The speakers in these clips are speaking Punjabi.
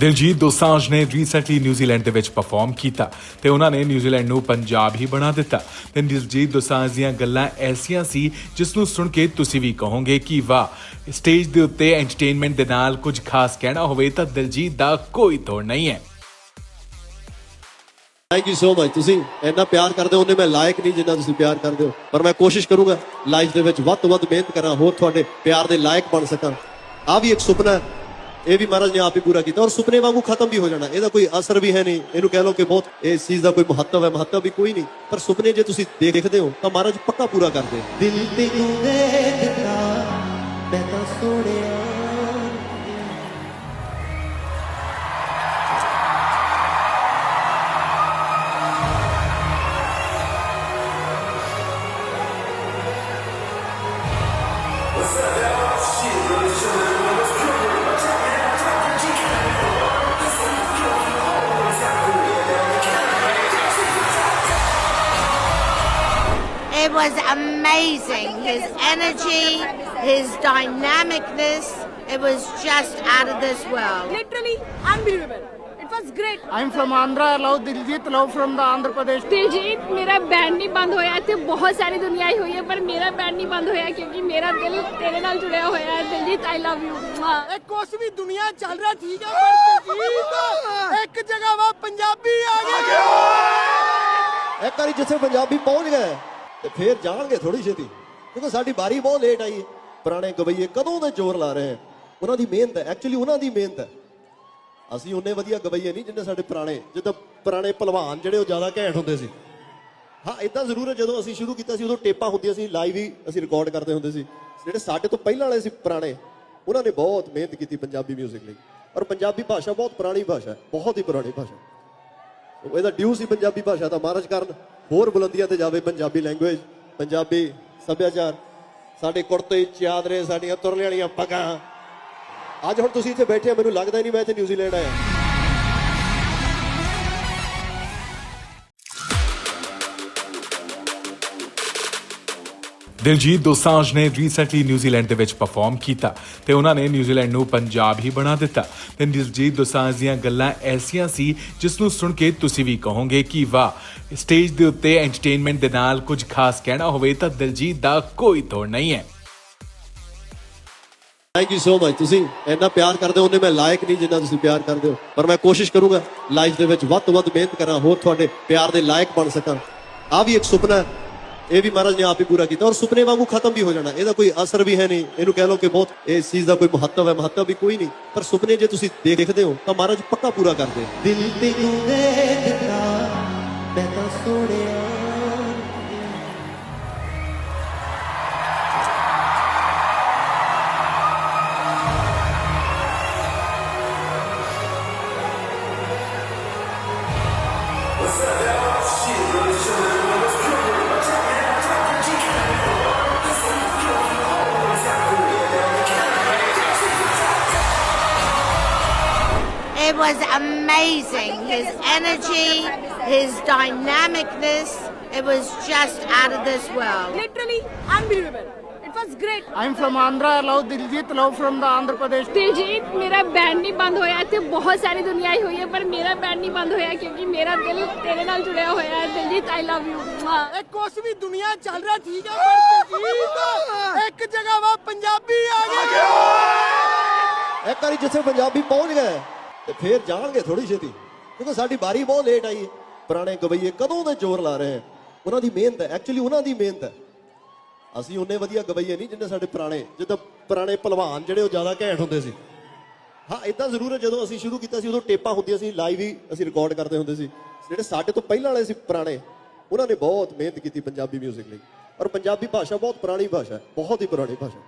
ਦਿਲਜੀਤ ਦੋਸਾਂਝ ਨੇ ਰੀਸੈਂਟਲੀ ਨਿਊਜ਼ੀਲੈਂਡ ਦੇ ਵਿੱਚ ਪਰਫਾਰਮ ਕੀਤਾ ਤੇ ਉਹਨਾਂ ਨੇ ਨਿਊਜ਼ੀਲੈਂਡ ਨੂੰ ਪੰਜਾਬ ਹੀ ਬਣਾ ਦਿੱਤਾ। ਤੇ ਦਿਲਜੀਤ ਦੋਸਾਂਝ ਦੀਆਂ ਗੱਲਾਂ ਐਸੀਆਂ ਸੀ, ਜਿਸ ਨੂੰ ਸੁਣ ਕੇ ਤੁਸੀਂ ਵੀ ਕਹੋਗੇ ਕਿ ਵਾਹ ਸਟੇਜ ਦੇ ਉੱਤੇ ਐਂਟਰਟੇਨਮੈਂਟ ਦੇ ਨਾਲ ਕੁਝ ਖਾਸ ਕਹਿਣਾ ਹੋਵੇ ਤਾਂ ਦਿਲਜੀਤ ਦਾ ਕੋਈ ਤੋੜ ਨਹੀਂ ਹੈ। ਥੈਂਕ ਯੂ ਸੋ ਮਚ ਤੁਸੀਂ ਇੰਨਾ ਪਿਆਰ ਕਰਦੇ ਹੋ, ਉਹਨੇ ਮੈਂ ਲਾਇਕ ਨਹੀਂ ਜਿੰਨਾ ਤੁਸੀਂ ਪਿਆਰ ਕਰਦੇ ਹੋ। ਪਰ ਮੈਂ ਕੋਸ਼ਿਸ਼ ਕਰੂੰਗਾ ਲਾਈਫ ਦੇ ਵਿੱਚ ਵੱਧ ਤੋਂ ਵੱਧ ਮਿਹਨਤ ਕਰਾਂ, ਹੋਰ ਤੁਹਾਡੇ ਪਿਆਰ ਦੇ ਲਾਇਕ ਬਣ ਸਕਾਂ। ਆ ਵੀ ਇੱਕ ਸੁਪਨਾ ਹੈ। ਇਹ ਵੀ ਮਹਾਰਾਜ ਨੇ ਆਪ ਹੀ ਪੂਰਾ ਕੀਤਾ ਔਰ ਸੁਪਨੇ ਵਾਂਗੂ ਖਤਮ ਵੀ ਹੋ ਜਾਣਾ। ਇਹਦਾ ਕੋਈ ਅਸਰ ਵੀ ਹੈ ਨਹੀਂ। ਇਹਨੂੰ ਕਹਿ ਲਓ ਕਿ ਬਹੁਤ ਇਸ ਚੀਜ਼ ਦਾ ਕੋਈ ਮਹੱਤਵ ਹੈ, ਮਹੱਤਵ ਵੀ ਕੋਈ ਨਹੀਂ। ਪਰ ਸੁਪਨੇ ਜੇ ਤੁਸੀਂ ਦੇਖਦੇ ਹੋ, ਤਾਂ ਮਹਾਰਾਜ ਪੱਕਾ ਪੂਰਾ ਕਰਦੇ ਦਿਲ ਤੈਨੂੰ ਦੇਖਦਾ ਮੈਂ ਤਾਂ ਸੋਹਣਿਆ was amazing. His energy, his dynamicness, it was just out of this world. Literally unbelievable. It was great. I'm from Andhra. I love Diljit. Love from the Andhra Pradesh. Diljit, मेरा बैंड नहीं बंद होया ते बहुत सारी दुनिया ही हुई है पर मेरा बैंड नहीं बंद होया क्योंकि मेरा दिल तेरे नाल जुड़िया होया है दिलजीत आई लव यू एक कोस भी दुनिया चल रहा ठीक है पर दिलजीत एक जगह वहाँ पंजाबी आ गया एक तारीख जैसे पंजाबी पहुँच गए ਤੇ ਫੇਰ ਜਾਣਗੇ ਥੋੜੀ ਛੇਤੀ, ਕਿਉਂਕਿ ਸਾਡੀ ਬਾਰੀ ਬਹੁਤ ਲੇਟ ਆਈ। ਹੈ ਪੁਰਾਣੇ ਗਵਈਏ ਕਦੋਂ ਦੇ ਜ਼ੋਰ ਲਾ ਰਹੇ ਹੈ ਉਹਨਾਂ ਦੀ ਮਿਹਨਤ ਹੈ ਐਕਚੁਅਲੀ ਉਹਨਾਂ ਦੀ ਮਿਹਨਤ ਹੈ। ਅਸੀਂ ਉਹਨੇ ਵਧੀਆ ਗਵਈਏ ਨਹੀਂ ਜਿੰਨੇ ਸਾਡੇ ਪੁਰਾਣੇ, ਜਿੱਦਾਂ ਪੁਰਾਣੇ ਪਹਿਲਵਾਨ ਜਿਹੜੇ ਉਹ ਜ਼ਿਆਦਾ ਘੈਂਟ ਹੁੰਦੇ ਸੀ। ਹਾਂ ਇਦਾਂ ਜ਼ਰੂਰ ਹੈ, ਜਦੋਂ ਅਸੀਂ ਸ਼ੁਰੂ ਕੀਤਾ ਸੀ, ਉਦੋਂ ਟੇਪਾਂ ਹੁੰਦੀਆਂ ਸੀ ਲਾਈਵ ਹੀ ਅਸੀਂ ਰਿਕਾਰਡ ਕਰਦੇ ਹੁੰਦੇ ਸੀ। ਜਿਹੜੇ ਸਾਡੇ ਤੋਂ ਪਹਿਲਾਂ ਵਾਲੇ ਸੀ ਪੁਰਾਣੇ, ਉਹਨਾਂ ਨੇ ਬਹੁਤ ਮਿਹਨਤ ਕੀਤੀ ਪੰਜਾਬੀ 뮤직 ਲਈ। ਔਰ ਪੰਜਾਬੀ ਭਾਸ਼ਾ ਬਹੁਤ ਪੁਰਾਣੀ ਭਾਸ਼ਾ ਹੈ, ਬਹੁਤ ਹੀ ਪੁਰਾਣੀ ਭਾਸ਼ਾ ਇਹਦਾ ਡਿਊ ਸੀ ਪੰਜਾਬੀ ਭਾਸ਼ਾ ਦਾ, ਮਹਾਰਾਜ ਕਰਨ। ਹੋਰ ਬੁਲੰਦੀਆਂ ਤੇ ਜਾਵੇ ਪੰਜਾਬੀ ਲੈਂਗੁਏਜ ਪੰਜਾਬੀ ਸੱਭਿਆਚਾਰ। ਸਾਡੇ ਕੁੜਤੇ ਚਾਦਰੇ, ਸਾਡੀਆਂ ਤੁਰਲੇ ਵਾਲੀਆਂ ਪੱਗਾਂ। ਅੱਜ ਹੁਣ ਤੁਸੀਂ ਇੱਥੇ ਬੈਠੇ ਮੈਨੂੰ ਲੱਗਦਾ ਨਹੀਂ ਮੈਂ ਇੱਥੇ ਨਿਊਜ਼ੀਲੈਂਡ ਆਇਆ। ਦਿਲਜੀਤ ਦੋਸਾਂਝ ਨੇ ਰੀਸੈਂਟਲੀ ਨਿਊਜ਼ੀਲੈਂਡ ਦੇ ਵਿੱਚ ਪਰਫਾਰਮ ਕੀਤਾ ਤੇ ਉਹਨਾਂ ਨੇ ਨਿਊਜ਼ੀਲੈਂਡ ਨੂੰ ਪੰਜਾਬ ਹੀ ਬਣਾ ਦਿੱਤਾ। ਤੇ ਦਿਲਜੀਤ ਦੋਸਾਂਝ ਦੀਆਂ ਗੱਲਾਂ ਐਸੀਆਂ ਸੀ, ਜਿਸ ਨੂੰ ਸੁਣ ਕੇ ਤੁਸੀਂ ਵੀ ਕਹੋਗੇ ਕਿ ਵਾਹ, ਸਟੇਜ ਦੇ ਉੱਤੇ ਐਂਟਰਟੇਨਮੈਂਟ ਦੇ ਨਾਲ ਕੁਝ ਖਾਸ ਕਹਿਣਾ ਹੋਵੇ ਤਾਂ ਦਿਲਜੀਤ ਦਾ ਕੋਈ ਤੋੜ ਨਹੀਂ ਹੈ। ਥੈਂਕ ਯੂ ਸੋ ਮਚ ਤੁਸੀਂ ਇੰਨਾ ਪਿਆਰ ਕਰਦੇ ਹੋ, ਉਹਨੇ ਮੈਂ ਲਾਇਕ ਨਹੀਂ ਜਿੰਨਾ ਤੁਸੀਂ ਪਿਆਰ ਕਰਦੇ ਹੋ। ਪਰ ਮੈਂ ਕੋਸ਼ਿਸ਼ ਕਰੂੰਗਾ ਲਾਈਫ ਦੇ ਵਿੱਚ ਵੱਧ ਤੋਂ ਵੱਧ ਮਿਹਨਤ ਕਰਾਂ, ਹੋਰ ਤੁਹਾਡੇ ਪਿਆਰ ਦੇ ਲਾਇਕ ਬਣ ਸਕਾਂ। ਆ ਵੀ ਇੱਕ ਸੁਪਨਾ ਹੈ। ਇਹ ਵੀ ਮਹਾਰਾਜ ਨੇ ਆਪ ਹੀ ਪੂਰਾ ਕੀਤਾ ਔਰ ਸੁਪਨੇ ਵਾਂਗੂ ਖਤਮ ਵੀ ਹੋ ਜਾਣਾ ਇਹਦਾ ਕੋਈ ਅਸਰ ਵੀ ਹੈ ਨਹੀਂ ਇਹਨੂੰ ਕਹਿ ਲਓ ਕਿ ਬਹੁਤ ਇਸ ਚੀਜ਼ ਦਾ ਕੋਈ ਮਹੱਤਵ ਹੈ ਮਹੱਤਵ ਵੀ ਕੋਈ ਨਹੀਂ ਪਰ ਸੁਪਨੇ ਜੇ ਤੁਸੀਂ ਦੇਖਦੇ ਹੋ ਤਾਂ ਮਹਾਰਾਜ ਪੱਕਾ ਪੂਰਾ ਕਰਦੇ ਦਿਲ ਤੈਨੂੰ ਦੇਖਦਾ ਮੈਂ ਤਾਂ ਸੋਹਣਿਆ। It was amazing. His energy, his dynamicness, it was just out of this world. Literally unbelievable. It was great. I'm from Andhra. I love Diljit. Love from the Andhra Pradesh. Diljit, my band is closed. There are band नहीं बंद होया ते बहुत सारी दुनिया ही हुई है पर मेरा बैंड नहीं बंद होया क्योंकि मेरा दिल तेरे नाल जुड़िया होया है दिलजीत आई लव यू एक The दुनिया चल रहा ठीक है पर दिलजीत एक जगह वहाँ पंजाबी आ गया एक बारी जैसे पंजाबी पहुँच गए ਤੇ ਫੇਰ ਜਾਣਗੇ ਥੋੜੀ ਛੇਤੀ, ਕਿਉਂਕਿ ਸਾਡੀ ਬਾਰੀ ਬਹੁਤ ਲੇਟ ਆਈ ਹੈ। ਪੁਰਾਣੇ ਗਵਈਏ ਕਦੋਂ ਦੇ ਜ਼ੋਰ ਲਾ ਰਹੇ ਹੈ? ਉਹਨਾਂ ਦੀ ਮਿਹਨਤ ਹੈ ਐਕਚੁਅਲੀ ਉਹਨਾਂ ਦੀ ਮਿਹਨਤ ਹੈ। ਅਸੀਂ ਉਹਨੇ ਵਧੀਆ ਗਵਈਏ ਨਹੀਂ ਜਿੰਨੇ ਸਾਡੇ ਪੁਰਾਣੇ, ਜਿੱਦਾਂ ਪੁਰਾਣੇ ਪਹਿਲਵਾਨ ਜਿਹੜੇ ਉਹ ਜ਼ਿਆਦਾ ਘੈਂਟ ਹੁੰਦੇ ਸੀ। ਹਾਂ ਇਦਾਂ ਜ਼ਰੂਰ ਹੈ, ਜਦੋਂ ਅਸੀਂ ਸ਼ੁਰੂ ਕੀਤਾ ਸੀ, ਉਦੋਂ ਟੇਪਾਂ ਹੁੰਦੀਆਂ ਸੀ ਲਾਈਵ ਹੀ ਅਸੀਂ ਰਿਕਾਰਡ ਕਰਦੇ ਹੁੰਦੇ ਸੀ। ਜਿਹੜੇ ਸਾਡੇ ਤੋਂ ਪਹਿਲਾਂ ਵਾਲੇ ਸੀ ਪੁਰਾਣੇ, ਉਹਨਾਂ ਨੇ ਬਹੁਤ ਮਿਹਨਤ ਕੀਤੀ ਪੰਜਾਬੀ 뮤직 ਲਈ। ਔਰ ਪੰਜਾਬੀ ਭਾਸ਼ਾ ਬਹੁਤ ਪੁਰਾਣੀ ਭਾਸ਼ਾ ਹੈ, ਬਹੁਤ ਹੀ ਪੁਰਾਣੀ ਭਾਸ਼ਾ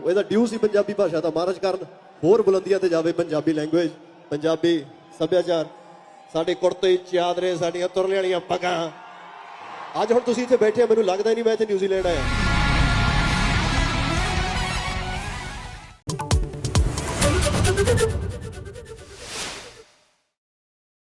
ਇਹਦਾ ਡਿਊ ਸੀ ਪੰਜਾਬੀ ਭਾਸ਼ਾ ਦਾ ਮਹਾਰਾਜ ਕਰਨ। ਹੋਰ ਬੁਲੰਦੀਆਂ ਤੇ ਜਾਵੇ ਪੰਜਾਬੀ ਲੈਂਗੁਏਜ ਪੰਜਾਬੀ ਸੱਭਿਆਚਾਰ। ਸਾਡੇ ਕੁੜਤੇ ਚਾਦਰੇ, ਸਾਡੀਆਂ ਤੁਰਲੇ ਵਾਲੀਆਂ ਪਗਾਂ। ਅੱਜ ਹੁਣ ਤੁਸੀਂ ਇੱਥੇ ਬੈਠੇ ਮੈਨੂੰ ਲੱਗਦਾ ਨਹੀਂ ਮੈਂ ਇੱਥੇ ਨਿਊਜ਼ੀਲੈਂਡ ਆਇਆ।